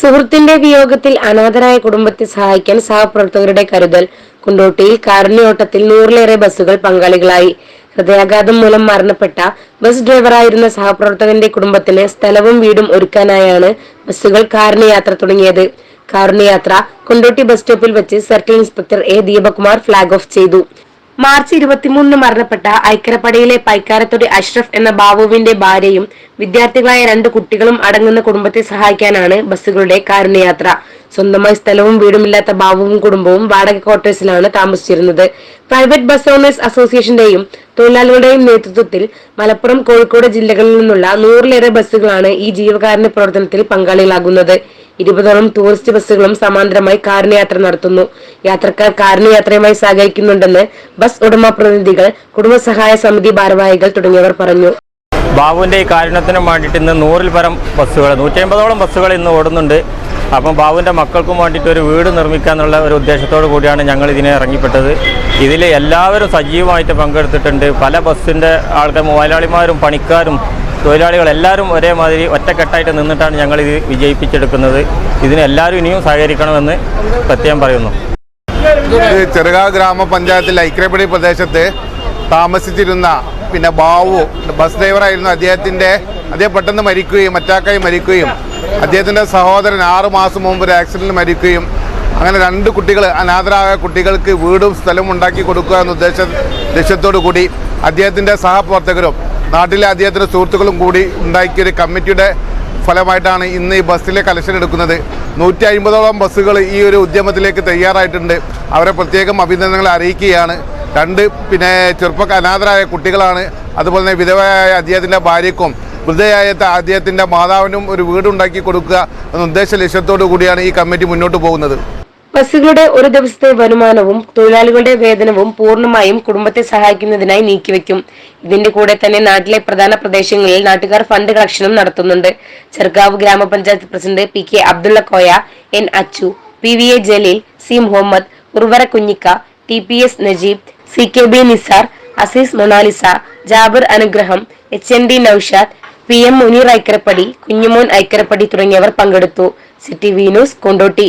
സുഹൃത്തിന്റെ വിയോഗത്തിൽ അനാഥരായ കുടുംബത്തെ സഹായിക്കാൻ സഹപ്രവർത്തകരുടെ കരുതൽ. കുണ്ടോട്ടിയിൽ കാരുണ്യോട്ടത്തിൽ നൂറിലേറെ ബസ്സുകൾ പങ്കാളികളായി. ഹൃദയാഘാതം മൂലം മരണപ്പെട്ട ബസ് ഡ്രൈവറായിരുന്ന സഹപ്രവർത്തകന്റെ കുടുംബത്തിന് സ്ഥലവും വീടും ഒരുക്കാനായാണ് ബസ്സുകൾ കാരുണ്യയാത്ര തുടങ്ങിയത്. കാരുണ്യയാത്ര കൊണ്ടോട്ടി ബസ് സ്റ്റോപ്പിൽ വെച്ച് circle inspector A Deepakumar flag off ചെയ്തു. മാർച്ച് ഇരുപത്തിമൂന്നിന് മരണപ്പെട്ട ഐക്കരപ്പടിയിലെ പൈക്കാരത്തൊടി അഷ്റഫ് എന്ന ബാബുവിന്റെ ഭാര്യയും വിദ്യാർത്ഥികളായ രണ്ട് കുട്ടികളും അടങ്ങുന്ന കുടുംബത്തെ സഹായിക്കാനാണ് ബസ്സുകളുടെ കാരുണ്യയാത്ര. സ്വന്തമായി സ്ഥലവും വീടുമില്ലാത്ത ബാബുവും കുടുംബവും വാടക ക്വാർട്ടേഴ്സിലാണ് താമസിച്ചിരുന്നത്. പ്രൈവറ്റ് ബസ് ഓണേഴ്സ് അസോസിയേഷന്റെയും തൊഴിലാളികളുടെയും നേതൃത്വത്തിൽ മലപ്പുറം കോഴിക്കോട് ജില്ലകളിൽ നിന്നുള്ള നൂറിലേറെ ബസ്സുകളാണ് ഈ ജീവകാരുണ്യ പ്രവർത്തനത്തിൽ പങ്കാളികളാകുന്നത്. ഇരുപതോളം ടൂറിസ്റ്റ് ബസ്സുകളും സമാന്തരമായി കാരുണ്യയാത്ര നടത്തുന്നു. യാത്രക്കാർ കാരുണ്യയാത്രയുമായി സഹകരിക്കുന്നുണ്ടെന്ന് ബസ് ഉടമ പ്രതിനിധികൾ കുടുംബസഹായ സമിതി ഭാരവാഹികൾ തുടങ്ങിയവർ പറഞ്ഞു. ബാബുവിന്റെ ഈ കാരുണ്യത്തിനും വേണ്ടിയിട്ട് ഇന്ന് നൂറിൽ പരം ബസ്സുകൾ നൂറ്റി അമ്പതോളം ബസ്സുകൾ ഇന്ന് ഓടുന്നുണ്ട്. അപ്പം ബാബുവിന്റെ മക്കൾക്കും വേണ്ടിയിട്ട് ഒരു വീട് നിർമ്മിക്കാന്നുള്ള ഒരു ഉദ്ദേശത്തോടു കൂടിയാണ് ഞങ്ങൾ ഇതിനെ ഇറങ്ങിപ്പെട്ടത്. ഇതിൽ എല്ലാവരും സജീവമായിട്ട് പങ്കെടുത്തിട്ടുണ്ട്. പല ബസ്സിന്റെ ആൾക്കാർ മുതലാളിമാരും പണിക്കാരും തൊഴിലാളികൾ എല്ലാവരും ഒരേമാതിരി ഒറ്റക്കെട്ടായിട്ട് നിന്നിട്ടാണ് ഞങ്ങൾ ഇത് വിജയിപ്പിച്ചെടുക്കുന്നത്. ഇതിന് എല്ലാവരും ഇനിയും സഹകരിക്കണമെന്ന് പ്രത്യേകം പറയുന്നു. ചെറുകാവ് ഗ്രാമപഞ്ചായത്തിൽ ഐക്യപ്പടി പ്രദേശത്ത് താമസിച്ചിരുന്ന പിന്നെ ബാവു ബസ് ഡ്രൈവറായിരുന്നു അദ്ദേഹത്തിന്റെ അദ്ദേഹം പെട്ടെന്ന് മരിക്കുകയും അറ്റാക്കായി മരിക്കുകയും അദ്ദേഹത്തിന്റെ സഹോദരൻ ആറ് മാസം മുമ്പ് ഒരു ആക്സിഡന്റിൽ മരിക്കുകയും അങ്ങനെ രണ്ട് കുട്ടികൾ അനാഥരായ കുട്ടികൾക്ക് വീടും സ്ഥലവും ഉണ്ടാക്കി കൊടുക്കുക എന്ന ഉദ്ദേശ ലക്ഷ്യത്തോടു കൂടി അദ്ദേഹത്തിന്റെ സഹപ്രവർത്തകരും നാട്ടിലെ അദ്ദേഹത്തിന്റെ സുഹൃത്തുക്കളും കൂടി ഉണ്ടാക്കിയൊരു കമ്മിറ്റിയുടെ ഫലമായിട്ടാണ് ഇന്ന് ഈ ബസ്സിലെ കലക്ഷൻ എടുക്കുന്നത്. നൂറ്റി അൻപതോളം ബസ്സുകൾ ഈ ഒരു ഉദ്യമത്തിലേക്ക് തയ്യാറായിട്ടുണ്ട്. അവരെ പ്രത്യേകം അഭിനന്ദനങ്ങൾ അറിയിക്കുകയാണ്. രണ്ട് പിന്നെ ചെറുപ്പക്ക അനാഥരായ കുട്ടികളാണ്. അതുപോലെ തന്നെ വിധവയായ അദ്ദേഹത്തിന്റെ ഭാര്യയ്ക്കും വൃദ്ധയായ അദ്ദേഹത്തിന്റെ മാതാവിനും ഒരു വീടുണ്ടാക്കി കൊടുക്കുക എന്ന ഉദ്ദേശ ലക്ഷ്യത്തോടു കൂടിയാണ് ഈ കമ്മിറ്റി മുന്നോട്ട് പോകുന്നത്. ബസ്സുകളുടെ ഒരു ദിവസത്തെ വരുമാനവും തൊഴിലാളികളുടെ വേതനവും പൂർണമായും കുടുംബത്തെ സഹായിക്കുന്നതിനായി നീക്കിവെക്കും. ഇതിന്റെ കൂടെ തന്നെ നാട്ടിലെ പ്രധാന പ്രദേശങ്ങളിൽ നാട്ടുകാർ ഫണ്ട് കളക്ഷനും നടത്തുന്നുണ്ട്. ചെറുക്കാവ് ഗ്രാമപഞ്ചായത്ത് president P K Abdulla Koya N Achu P V A Jaleel C Muhammad ഉർവര Kunhikka T P S Najeeb C K B Nisar Aziz Monalisa Jabir അനുഗ്രഹം H N D Noushad P M Muneer Aikkarappadi Kunjumon Aikkarappadi തുടങ്ങിയവർ പങ്കെടുത്തു. City V news Kondotty.